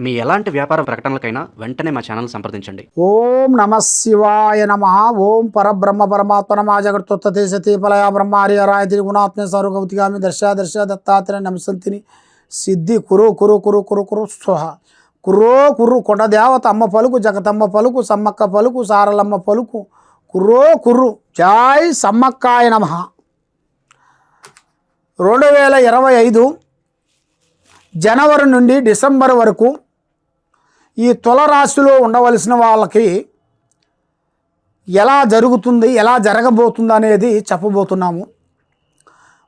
మీ ఎలాంటి వ్యాపార ప్రకటనలకైనా వెంటనే మా ఛానల్ సంప్రదించండి. ఓం నమ శివాయ నమ. ఓం పరబ్రహ్మ పరమాత్మ నమ. జగత్తుత్తే సతీ పలయ రాయ తిరి గుణాత్మ సర్వగౌతిగామి దర్శ దర్శ దత్తాత్రేయ నమసంతిని సిద్ధి కురు కురు కురు కురు కురు స్వహ. కుర్రో కుర్రు కొండదేవత అమ్మ పలుకు జగతమ్మ పలుకు సమ్మక్క పలుకు సారలమ్మ పలుకు. కుర్రో కుర్రు. జాయ్ సమ్మక్కాయ నమ. రెండు వేల ఇరవై ఐదు జనవరి నుండి డిసెంబర్ వరకు ఈ తుల రాశిలో ఉండవలసిన వాళ్ళకి ఎలా జరుగుతుంది ఎలా జరగబోతుంది అనేది చెప్పబోతున్నాము.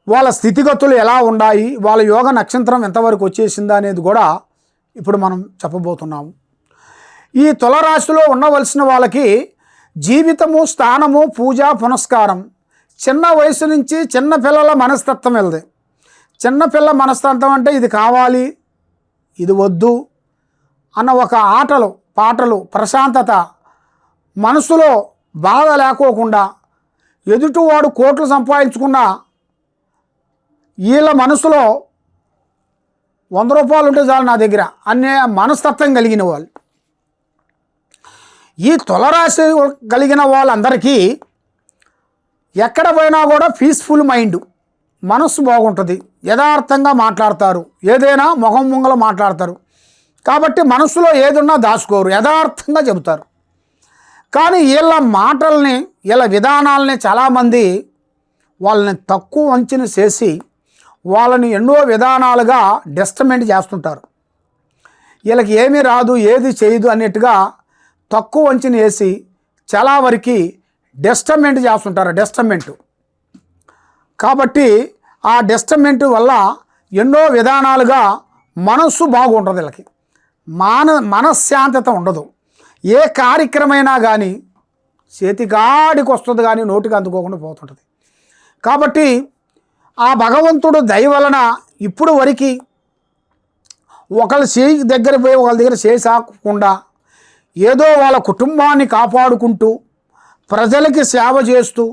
వాళ్ళ స్థితిగతులు ఎలా ఉన్నాయి వాళ్ళ యోగ నక్షత్రం ఎంతవరకు వచ్చేసింది అనేది కూడా ఇప్పుడు మనం చెప్పబోతున్నాము. ఈ తుల రాశిలో ఉండవలసిన వాళ్ళకి జీవితము స్థానము పూజ పునస్కారం చిన్న వయసు నుంచి చిన్నపిల్లల మనస్తత్వం వెళ్ది చిన్నపిల్ల మనస్తత్వం అంటే ఇది కావాలి ఇది వద్దు అన్న ఒక ఆటలు పాటలు ప్రశాంతత మనసులో బాధ లేకోకుండా ఎదుటివాడు కోట్లు సంపాదించుకున్న వీళ్ళ మనసులో వంద రూపాయలు ఉంటే చాలు నా దగ్గర అనే మనస్తత్వం కలిగిన వాళ్ళు. ఈ తులరాశి కలిగిన వాళ్ళందరికీ ఎక్కడ పోయినా కూడా పీస్ఫుల్ మైండ్ మనస్సు బాగుంటుంది. యథార్థంగా మాట్లాడతారు. ఏదైనా మొహం ముంగల మాట్లాడతారు. కాబట్టి మనసులో ఏదున్నా దాచుకోరు యథార్థంగా చెబుతారు. కానీ వీళ్ళ మాటల్ని వీళ్ళ విధానాలని చాలామంది వాళ్ళని తక్కువ అంచన చేసి వాళ్ళని ఎన్నో విధానాలుగా డెస్టమెంట్ చేస్తుంటారు. వీళ్ళకి ఏమీ రాదు ఏది చేయదు అన్నట్టుగా తక్కువ అంచన వేసి చాలా వరకు డెస్టమెంట్ చేస్తుంటారు డెస్టమెంట్ కాబట్టి ఆ డెస్టమెంట్ వల్ల ఎన్నో విధానాలుగా మనస్సు బాగుంటుంది వీళ్ళకి. మాన మనశ్శాంతత ఉండదు. ఏ కార్యక్రమైనా కానీ చేతిగాడికి వస్తుంది కానీ నోటికి అందుకోకుండా పోతుంటుంది. కాబట్టి ఆ భగవంతుడు దయ వలన ఇప్పుడు వరకు ఒకళ్ళ చేయి దగ్గర పోయి ఒకళ్ళ దగ్గర చేసాకుండా ఏదో వాళ్ళ కుటుంబాన్ని కాపాడుకుంటూ ప్రజలకి సేవ చేస్తూ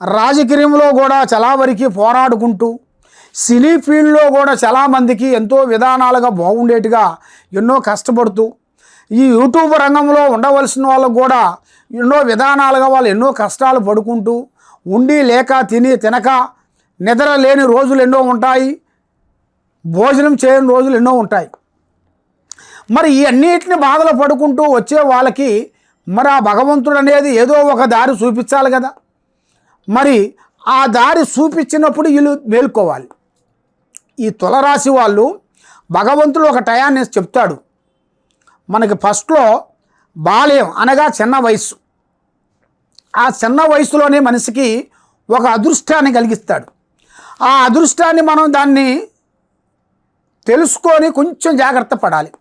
రాజకీయంలో కూడా చాలా పోరాడుకుంటూ సినీ ఫీల్డ్లో కూడా చాలామందికి ఎంతో విధానాలుగా బాగుండేట్టుగా ఎన్నో కష్టపడుతూ ఈ యూట్యూబ్ రంగంలో ఉండవలసిన వాళ్ళకు కూడా ఎన్నో విధానాలుగా వాళ్ళు ఎన్నో కష్టాలు పడుకుంటూ ఉండి లేక తిని తినక నిద్ర లేని రోజులు ఎన్నో ఉంటాయి భోజనం చేయని రోజులు ఎన్నో ఉంటాయి. మరి ఈ అన్నిటిని బాధలు పడుకుంటూ వచ్చే వాళ్ళకి మరి ఆ భగవంతుడు అనేది ఏదో ఒక దారి చూపించాలి కదా. మరి ఆ దారి చూపించినప్పుడు వీళ్ళు మేల్కోవాలి. ఈ తులరాశి వాళ్ళు భగవంతుడు ఒక టయాన్ని చెప్తాడు. మనకి ఫస్ట్లో బాల్యం అనగా చిన్న వయసు ఆ చిన్న వయసులోనే మనిషికి ఒక అదృష్టాన్ని కలిగిస్తాడు. ఆ అదృష్టాన్ని మనం దాన్ని తెలుసుకొని కొంచెం జాగ్రత్త పడాలి.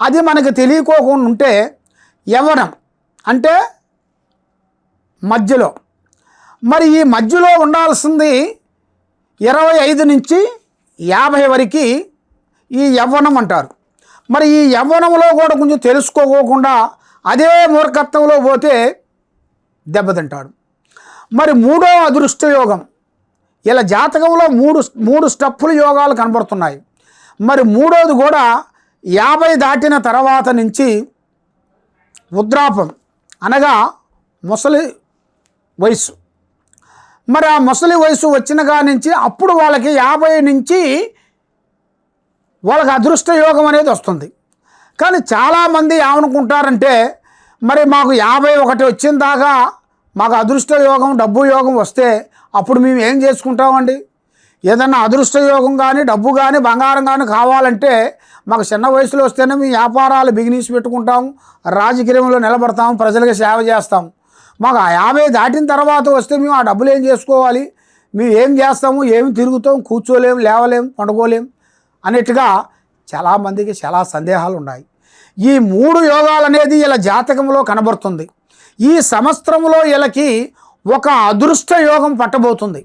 అది మనకు తెలియకోకుండా ఉంటే యవ్వనం అంటే మధ్యలో. మరి ఈ మధ్యలో ఉండాల్సింది ఇరవై ఐదు నుంచి యాభై వరకు ఈ యవ్వనం అంటారు. మరి ఈ యవ్వనంలో కూడా కొంచెం తెలుసుకోకోకుండా అదే మూర్ఖత్వంలో పోతే దెబ్బతింటాడు మరి మూడో అదృష్ట యోగం ఇలా జాతకంలో మూడు మూడు స్టప్పుల యోగాలు కనబడుతున్నాయి. మరి మూడోది కూడా యాభై దాటిన తర్వాత నుంచి ఉద్రాపం అనగా ముసలి వయసు మరి ఆ ముసలి వయసు వచ్చిన నుంచి అప్పుడు వాళ్ళకి యాభై నుంచి వాళ్ళకి అదృష్ట యోగం అనేది వస్తుంది. కానీ చాలామంది ఏమనుకుంటారంటే మరి మాకు యాభై ఒకటి వచ్చిన దాకా మాకు అదృష్ట యోగం డబ్బు యోగం వస్తే అప్పుడు మేము ఏం చేసుకుంటామండి? ఏదన్నా అదృష్ట యోగం కానీ డబ్బు కానీ బంగారం కానీ కావాలంటే మాకు చిన్న వయసులో వస్తేనే మేము వ్యాపారాలు బిగినీసి పెట్టుకుంటాము రాజకీయంలో నిలబడతాము ప్రజలకు సేవ చేస్తాము మాకు ఆ యాభై దాటిన తర్వాత వస్తే మేము ఆ డబ్బులు ఏం చేసుకోవాలి? మేము ఏం చేస్తాము? ఏమి తిరుగుతాం? కూర్చోలేం? లేవలేం? పండుకోలేం? అన్నట్టుగా చాలామందికి చాలా సందేహాలు ఉన్నాయి. ఈ మూడు యోగాలు అనేది ఇలా జాతకంలో కనబడుతుంది. ఈ సంవత్సరంలో వీళ్ళకి ఒక అదృష్ట యోగం పట్టబోతుంది.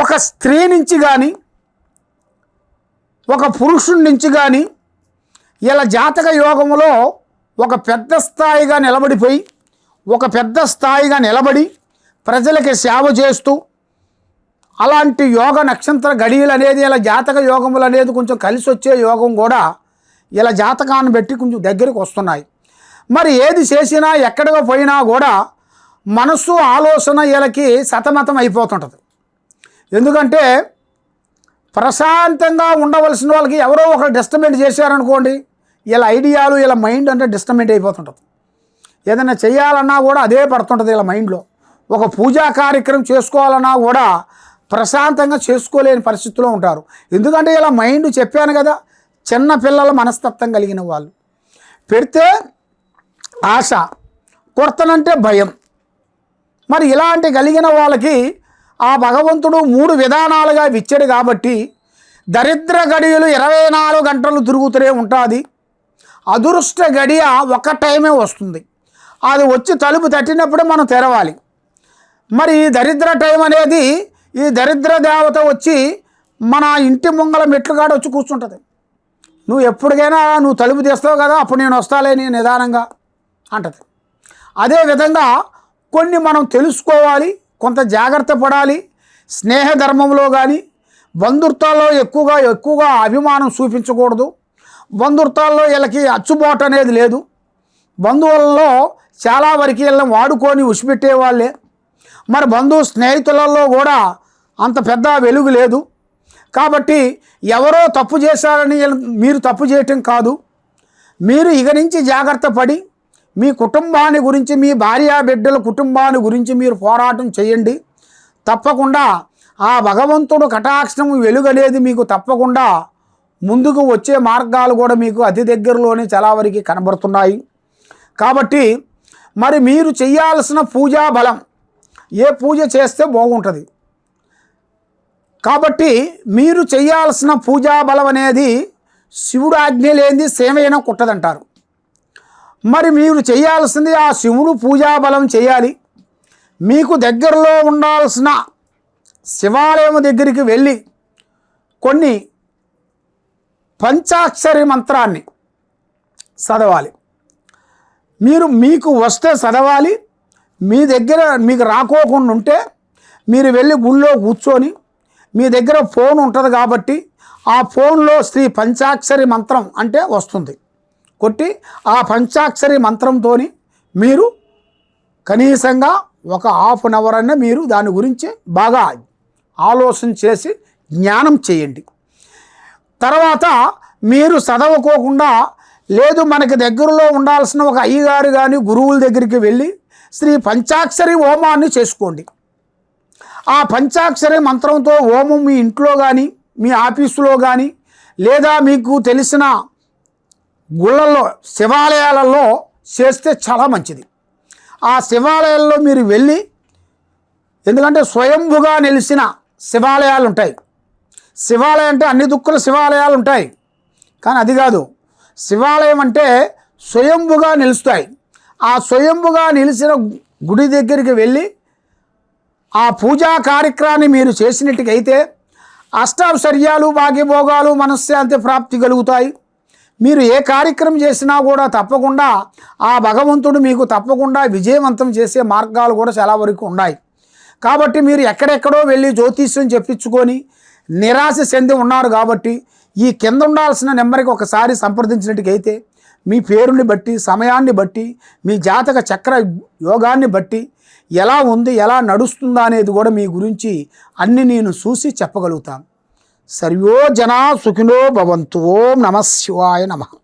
ఒక స్త్రీ నుంచి కానీ ఒక పురుషుడి నుంచి కానీ ఇలా జాతక యోగంలో ఒక పెద్ద స్థాయిగా నిలబడిపోయి ఒక పెద్ద స్థాయిగా నిలబడి ప్రజలకి సేవ చేస్తూ అలాంటి యోగ నక్షత్ర గడియలు అనేది ఇలా జాతక యోగములు అనేది కొంచెం కలిసి వచ్చే యోగం కూడా ఇలా జాతకాన్ని బట్టి కొంచెం దగ్గరికి వస్తున్నాయి. మరి ఏది చేసినా ఎక్కడికి పోయినా కూడా మనస్సు ఆలోచన వీళ్ళకి సతమతం అయిపోతుంటుంది. ఎందుకంటే ప్రశాంతంగా ఉండవలసిన వాళ్ళకి ఎవరో ఒకరు డిస్టర్బెంట్ చేశారనుకోండి వీళ్ళ ఐడియాలు వీళ్ళ మైండ్ అంటే డిస్టర్బెంట్ అయిపోతుంటుంది. ఏదైనా చేయాలన్నా కూడా అదే పడుతుంటుంది వీళ్ళ మైండ్లో. ఒక పూజా కార్యక్రమం చేసుకోవాలన్నా కూడా ప్రశాంతంగా చేసుకోలేని పరిస్థితిలో ఉంటారు. ఎందుకంటే ఇలా మైండ్ చెప్పాను కదా చిన్న పిల్లల మనస్తత్వం కలిగిన వాళ్ళు. పెడితే ఆశ కొడతనంటే భయం. మరి ఇలాంటి కలిగిన వాళ్ళకి ఆ భగవంతుడు మూడు విధానాలుగా ఇచ్చాడు కాబట్టి దరిద్ర గడియలు ఇరవై నాలుగు గంటలు తిరుగుతూనే ఉంటుంది. అదృష్ట గడియ ఒక టైమే వస్తుంది. అది వచ్చి తలుపు తట్టినప్పుడే మనం తెరవాలి. మరి ఈ దరిద్ర టైం అనేది ఈ దరిద్ర దేవత వచ్చి మన ఇంటి ముంగల మెట్లు కాడ వచ్చి కూర్చుంటుంది. నువ్వు ఎప్పటికైనా నువ్వు తలుపు తీస్తావు కదా అప్పుడు నేను వస్తాలే నేను నిదానంగా అంటది. అదేవిధంగా కొన్ని మనం తెలుసుకోవాలి కొంత జాగ్రత్త పడాలి స్నేహ ధర్మంలో కానీ బంధుత్వాల్లో ఎక్కువగా ఎక్కువగా అభిమానం చూపించకూడదు. బంధుత్వాల్లో వీళ్ళకి అచ్చుబాటు అనేది లేదు. బంధువులలో చాలా వరకు వీళ్ళని వాడుకొని ఉసిపెట్టేవాళ్ళే. మరి బంధు స్నేహితులలో కూడా అంత పెద్ద వెలుగు లేదు. కాబట్టి ఎవరో తప్పు చేశారని మీరు తప్పు చేయటం కాదు. మీరు ఇక నుంచి జాగ్రత్త పడి మీ కుటుంబాన్ని గురించి మీ భార్యా బిడ్డల కుటుంబాన్ని గురించి మీరు పోరాటం చేయండి. తప్పకుండా ఆ భగవంతుడు కటాక్షం వెలుగనేది మీకు తప్పకుండా ముందుకు వచ్చే మార్గాలు కూడా మీకు అతి దగ్గరలోనే చాలా వరకు కనబడుతున్నాయి. కాబట్టి మరి మీరు చేయాల్సిన పూజా బలం. ఏ పూజ చేస్తే బాగుంటుంది. కాబట్టి మీరు చేయాల్సిన పూజా బలం అనేది శివుడు ఆజ్ఞ లేనిది సేవైనా కుట్టదంటారు. మరి మీరు చేయాల్సింది ఆ శివుడు పూజా బలం చేయాలి. మీకు దగ్గరలో ఉండాల్సిన శివాలయం దగ్గరికి వెళ్ళి కొన్ని పంచాక్షరి మంత్రాన్ని చదవాలి. మీరు మీకు వస్తే చదవాలి మీ దగ్గర మీకు రాకోకుండా ఉంటే మీరు వెళ్ళి గుళ్ళో కూర్చొని మీ దగ్గర ఫోన్ ఉంటుంది కాబట్టి ఆ ఫోన్లో శ్రీ పంచాక్షరి మంత్రం అంటే వస్తుంది. కొట్టి ఆ పంచాక్షరి మంత్రంతో మీరు కనీసంగా ఒక హాఫ్ అన్ అవర్ అన్న మీరు దాని గురించి బాగా ఆలోచన చేసి జ్ఞానం చేయండి. తర్వాత మీరు చదవకోకుండా లేదు మనకి దగ్గరలో ఉండాల్సిన ఒక అయ్యగారు కానీ గురువుల దగ్గరికి వెళ్ళి శ్రీ పంచాక్షరి హోమాన్ని చేసుకోండి. ఆ పంచాక్షరి మంత్రంతో హోమం మీ ఇంట్లో కానీ మీ ఆఫీసులో కానీ లేదా మీకు తెలిసిన గుళ్ళల్లో శివాలయాలలో చేస్తే చాలా మంచిది. ఆ శివాలయాల్లో మీరు వెళ్ళి ఎందుకంటే స్వయంభుగా నిలిచిన శివాలయాలు ఉంటాయి శివాలయం అంటే అన్ని దుక్కుల శివాలయాలు ఉంటాయి కానీ అది కాదు. శివాలయం అంటే స్వయంభుగా నిలుస్తాయి. ఆ స్వయంభుగా నిలిచిన గుడి దగ్గరికి వెళ్ళి ఆ పూజా కార్యక్రమాన్ని మీరు చేసినట్టుకైతే అష్టాశ్చర్యాలు భాగ్యభోగాలు మనశ్శాంతి ప్రాప్తి కలుగుతాయి. మీరు ఏ కార్యక్రమం చేసినా కూడా తప్పకుండా ఆ భగవంతుడు మీకు తప్పకుండా విజయవంతం చేసే మార్గాలు కూడా చాలా వరకు ఉన్నాయి. కాబట్టి మీరు ఎక్కడెక్కడో వెళ్ళి జ్యోతిష్యం చెప్పించుకొని నిరాశ చెంది ఉన్నారు కాబట్టి ఈ కింద ఉండాల్సిన నెంబర్కి ఒకసారి సంప్రదించినట్టుకైతే మీ పేరుని బట్టి సమయాన్ని బట్టి మీ జాతక చక్ర యోగాన్ని బట్టి ఎలా ఉంది ఎలా నడుస్తుందా అనేది కూడా మీ గురించి అన్ని నేను చూసి చెప్పగలుగుతాను సర్వో జనా సుఖినో భవంతు. ఓం నమ శివాయ నమ.